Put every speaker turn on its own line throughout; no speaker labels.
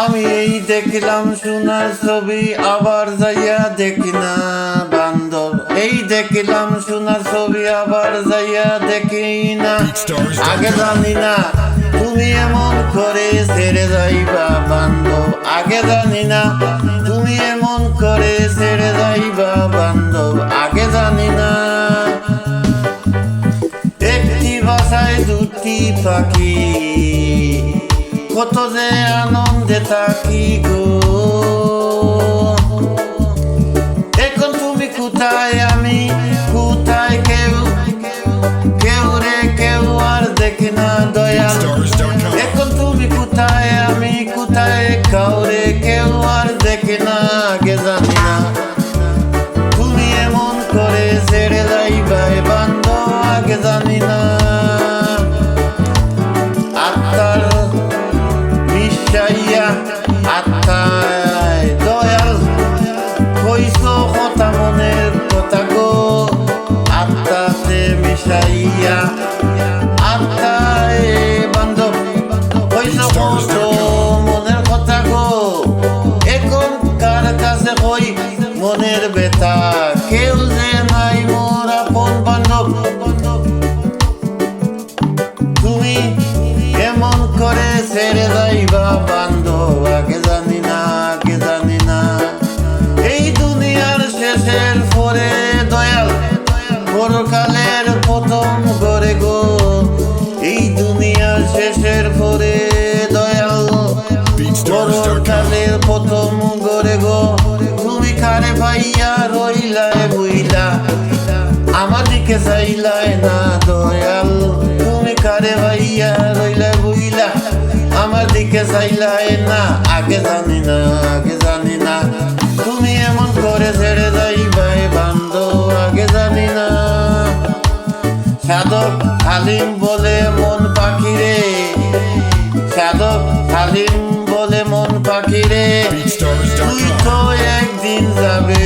আমি এই দেখলাম সোনার ছবি আবার যাইয়া দেখি না বান্ধব। এই দেখলাম সোনার ছবি আবার যাইয়া দেখি না। আগে জানি না তুমি এমন করে ছেড়ে যাইবা বান্ধব। আগে জানি না তুমি এমন করে ছেড়ে যাইবা বান্ধব। আগে জানি না। একটি বাসায় দুটি পাখি। কত যে আনন্দে থাকি গো। এখন তুমি কোথায় আমি কোথায়? কেউ কেউ রে কেউ আর দেখি না
Stars.com.
এখন তুমি কোথায় আমি কোথায়? কাউরে কেউ আর কই মনের বেতা। কেউ যে নাই মোর আপন বান্ধব। তুমি এমন করে ছেড়ে যাইবা বান্ধব? আগে জানি না, আগে জানি না। এই দুনিয়ার শেষের পরে দয়াল পরকালের প্রথম করে গো। এই দুনিয়ার শেষের পরে রইলায় বইলা। আমার দিকে চাইলায় না দয়াল। তুমি কারে ভাইয়া রইলা বইলা। আমার দিকে চাইলায় না আগে জানি না আগে জানি না। তুমি এমন করে ছেড়ে যাইবাই বান্ধ আগে জানি না। সাধক হালিম বলে মন পাখিরে সাধক হালিম বলে মন পাখিরে তুই তো একদিন যাবে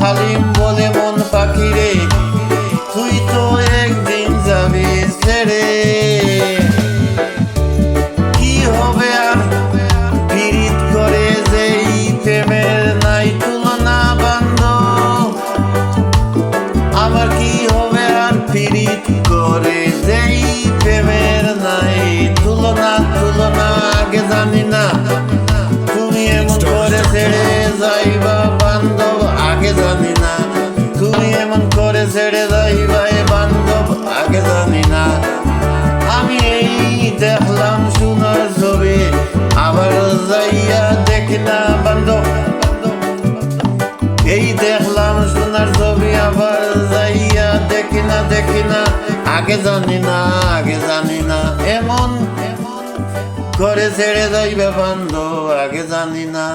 হালিম বলে মন পাখিরে তুই তো একদিন যাবে সেরে কি হবে আর? পীড়িত করে যেই প্রেমের নাই তুলনা বান্ধ। আবার কি হবে আর? পীড়িত করে যেই ছেড়ে বান্ধব, আগে জানি না। আমি এই দেখলাম সোনার ছবি, আবার যাইয়া দেখি না বান্ধব। এই দেখলাম সোনার ছবি, আবার যাইয়া দেখি না দেখি না। আগে জানি না, আগে জানি না। এমন করে ছেড়ে যাইবে বান্ধব, আগে জানি না।